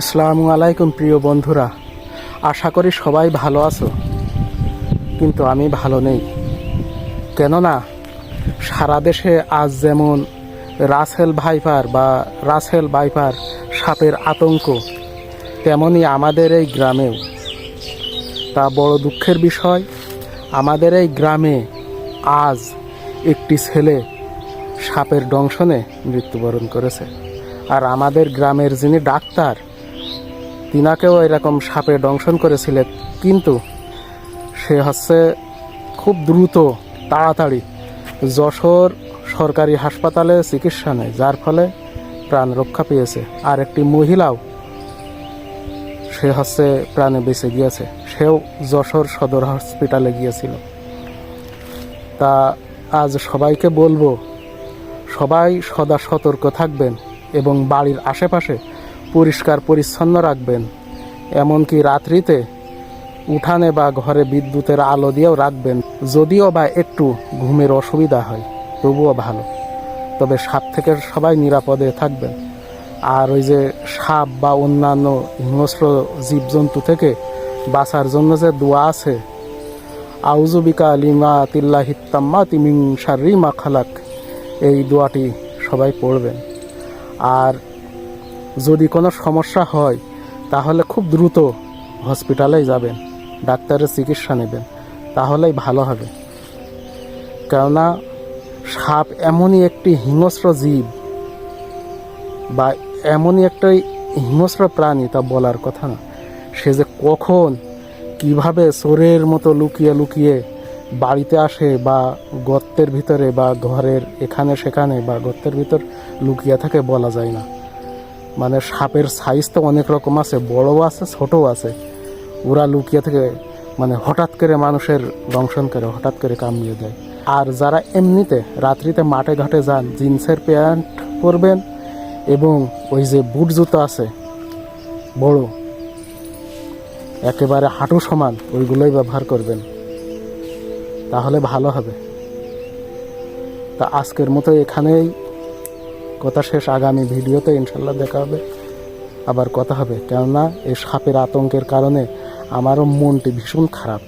আসসালামু আলাইকুম প্রিয় বন্ধুরা। আশা করি সবাই ভালো আছো। কিন্তু আমি ভালো নেই। কেননা, সারা দেশে আজ যেমন রাসেল ভাইপার বা রাসেল ভাইপার সাপের আতঙ্ক তেমনই আমাদের এই গ্রামেও। তা বড় দুঃখের বিষয়, আমাদের এই গ্রামে আজ একটি ছেলে সাপের দংশনে মৃত্যুবরণ করেছে। আর আমাদের গ্রামের যিনি ডাক্তার তিনাকেও এরকম সাপে দংশন করেছিলেন, কিন্তু সে হচ্ছে খুব দ্রুত, তাড়াতাড়ি যশোর সরকারি হাসপাতালে চিকিৎসা নেয়, যার ফলে প্রাণ রক্ষা পেয়েছে। আর একটি মহিলাও সে হচ্ছে প্রাণে বেঁচে গিয়েছে। সেও যশোর সদর হসপিটালে গিয়েছিল। তা আজ সবাইকে বলব, সবাই সদা সতর্ক থাকবেন এবং বাড়ির আশেপাশে পরিষ্কার পরিচ্ছন্ন রাখবেন, এমনকি রাত্রিতে উঠানে বা ঘরে বিদ্যুতের আলো দিয়েও রাখবেন, যদিও বা একটু ঘুমের অসুবিধা হয়, তবুও ভালো। তবে সাপ থেকে সবাই নিরাপদে থাকবেন। আর ওই যে সাপ বা অন্যান্য হিংস্র জীবজন্তু থেকে বাঁচার জন্য যে দোয়া আছে আউজুবিকা লিমা তিল্লা হিত্তাম্মা তিমিং সারি মা খালাক, এই দোয়াটি সবাই পড়বেন। আর যদি কোনো সমস্যা হয়, তাহলে খুব দ্রুত হসপিটালেই যাবেন। ডাক্তারের চিকিৎসা নেবেন। তাহলেই ভালো হবে। কেননা, সাপ এমনই একটি হিংস্র জীব বা এমনই একটা হিংস্র প্রাণী, তা বলার কথা না। সে যে কখন, কীভাবে চোরের মতো লুকিয়ে লুকিয়ে বাড়িতে আসে বা গর্তের ভিতরে বা ঘরের এখানে সেখানে বা গর্তের ভিতর লুকিয়ে থাকে বলা যায় না। মানে সাপের সাইজ তো অনেক রকম আছে, বড়ও আছে, ছোটও আছে। ওরা লুকিয়ে থেকে মানে হঠাৎ করে মানুষের দংশন করে, হঠাৎ করে কামড়িয়ে দেয়। আর যারা এমনিতে রাত্রিতে মাঠে ঘাটে যান, জিন্সের প্যান্ট পরবেন এবং ওই যে বুট জুতো আছে, বড়, একেবারে হাঁটু সমান, ওইগুলোই ব্যবহার করবেন। তাহলে ভালো হবে। তা আজকের মতো এখানেই কথা শেষ আগামী ভিডিওতে ইনশাল্লাহ দেখা হবে। আবার কথা হবে। কেননা এই সাপের আতঙ্কের কারণে আমারও মনটি ভীষণ খারাপ।